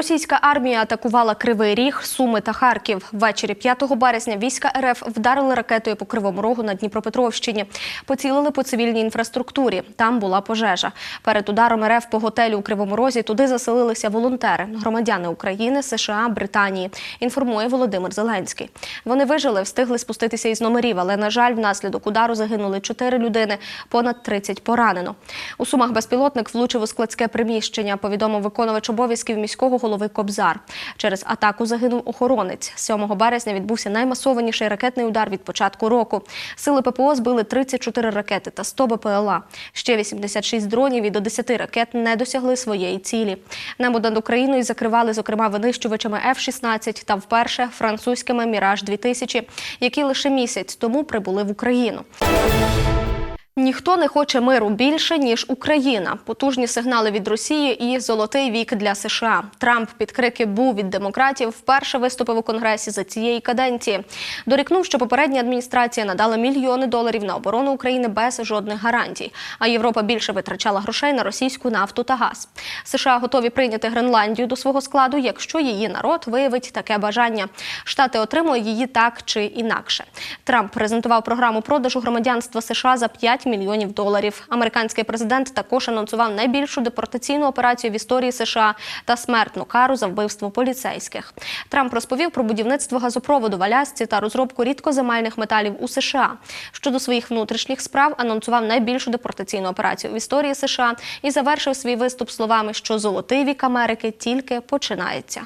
Російська армія атакувала Кривий Ріг, Суми та Харків. Ввечері 5 березня війська РФ вдарили ракетою по Кривому Рогу на Дніпропетровщині. Поцілили по цивільній інфраструктурі. Там була пожежа. Перед ударом РФ по готелю у Кривому Розі туди заселилися волонтери, громадяни України, США, Британії. Інформує Володимир Зеленський. Вони вижили, встигли спуститися із номерів, але на жаль, внаслідок удару загинули 4 людини, понад 30 поранено. У Сумах безпілотник влучив у складське приміщення. Повідомив виконувач обов'язків міського голови Кобзар. Через атаку загинув охоронець. 7 березня відбувся наймасованіший ракетний удар від початку року. Сили ППО збили 34 ракети та 100 БПЛА. Ще 86 дронів і до 10 ракет не досягли своєї цілі. Небо над Україною закривали, зокрема, винищувачами F-16 та вперше французькими Міраж 2000 які лише місяць тому прибули в Україну. Ніхто не хоче миру більше ніж Україна. Потужні сигнали від Росії і золотий вік для США. Трамп під крики «Бу» від демократів вперше виступив у конгресі за цієї каденції. Дорікнув, що попередня адміністрація надала мільйони доларів на оборону України без жодних гарантій. А Європа більше витрачала грошей на російську нафту та газ. США готові прийняти Гренландію до свого складу, якщо її народ виявить таке бажання. Штати отримують її так чи інакше. Трамп презентував програму продажу громадянства США за 5 мільйонів доларів. Американський президент також анонсував найбільшу депортаційну операцію в історії США та смертну кару за вбивство поліцейських. Трамп розповів про будівництво газопроводу в Алясці та розробку рідкоземельних металів у США. Щодо своїх внутрішніх справ анонсував найбільшу депортаційну операцію в історії США і завершив свій виступ словами, що золотий вік Америки тільки починається.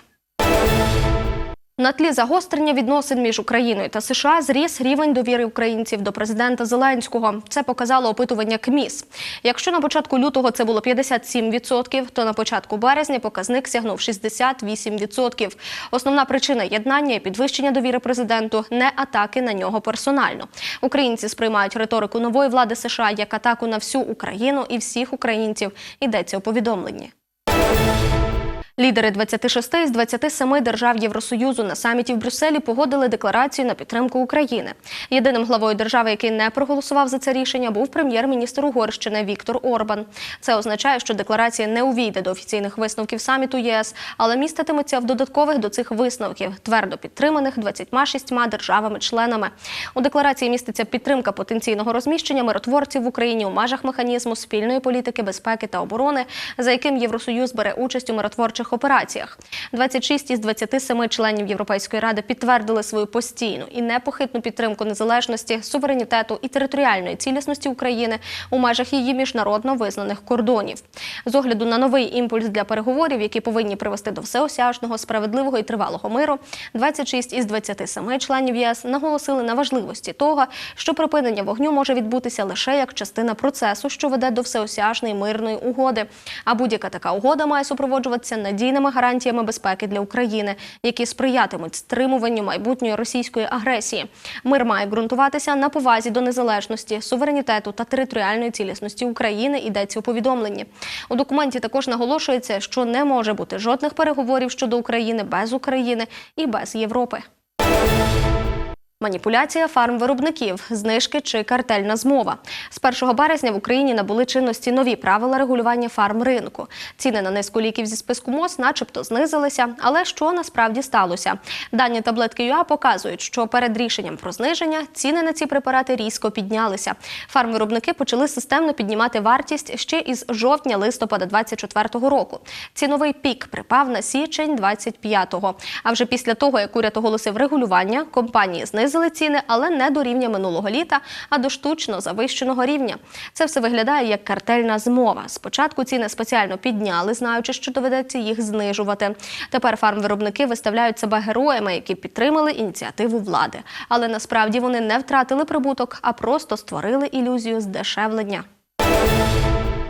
На тлі загострення відносин між Україною та США зріс рівень довіри українців до президента Зеленського. Це показало опитування КМІС. Якщо на початку лютого це було 57%, то на початку березня показник сягнув 68%. Основна причина єднання і підвищення довіри президенту не атаки на нього персонально. Українці сприймають риторику нової влади США як атаку на всю Україну і всіх українців. Йдеться у повідомленні. Лідери 26 із 27 держав Євросоюзу на саміті в Брюсселі погодили декларацію на підтримку України. Єдиним главою держави, який не проголосував за це рішення, був прем'єр-міністр Угорщини Віктор Орбан. Це означає, що декларація не увійде до офіційних висновків саміту ЄС, але міститиметься в додаткових до цих висновків, твердо підтриманих 26 державами-членами. У декларації міститься підтримка потенційного розміщення миротворців в Україні у межах механізму спільної політики безпеки та оборони, за яким Євросоюз бере участь у миротворчих операціях. 26 із 27 членів Європейської ради підтвердили свою постійну і непохитну підтримку незалежності, суверенітету і територіальної цілісності України у межах її міжнародно визнаних кордонів. З огляду на новий імпульс для переговорів, які повинні привести до всеосяжного, справедливого і тривалого миру, 26 із 27 членів ЄС наголосили на важливості того, що припинення вогню може відбутися лише як частина процесу, що веде до всеосяжної мирної угоди. А будь-яка така угода має супроводжуватися надійними гарантіями безпеки для України, які сприятимуть стримуванню майбутньої російської агресії. Мир має ґрунтуватися на повазі до незалежності, суверенітету та територіальної цілісності України. Йдеться у повідомленні. У документі також наголошується, що не може бути жодних переговорів щодо України без України і без Європи. Маніпуляція фармвиробників, знижки чи картельна змова. З 1 березня в Україні набули чинності нові правила регулювання фармринку. Ціни на низку ліків зі списку МОЗ начебто знизилися, але що насправді сталося? Дані таблетки ЮА показують, що перед рішенням про зниження ціни на ці препарати різко піднялися. Фармвиробники почали системно піднімати вартість ще із жовтня-листопада 2024 року. Ціновий пік припав на січень 25-го. А вже після того, як уряд оголосив регулювання, компанії знизили ціни, але не до рівня минулого літа, а до штучно завищеного рівня. Це все виглядає як картельна змова. Спочатку ціни спеціально підняли, знаючи, що доведеться їх знижувати. Тепер фармвиробники виставляють себе героями, які підтримали ініціативу влади. Але насправді вони не втратили прибуток, а просто створили ілюзію здешевлення.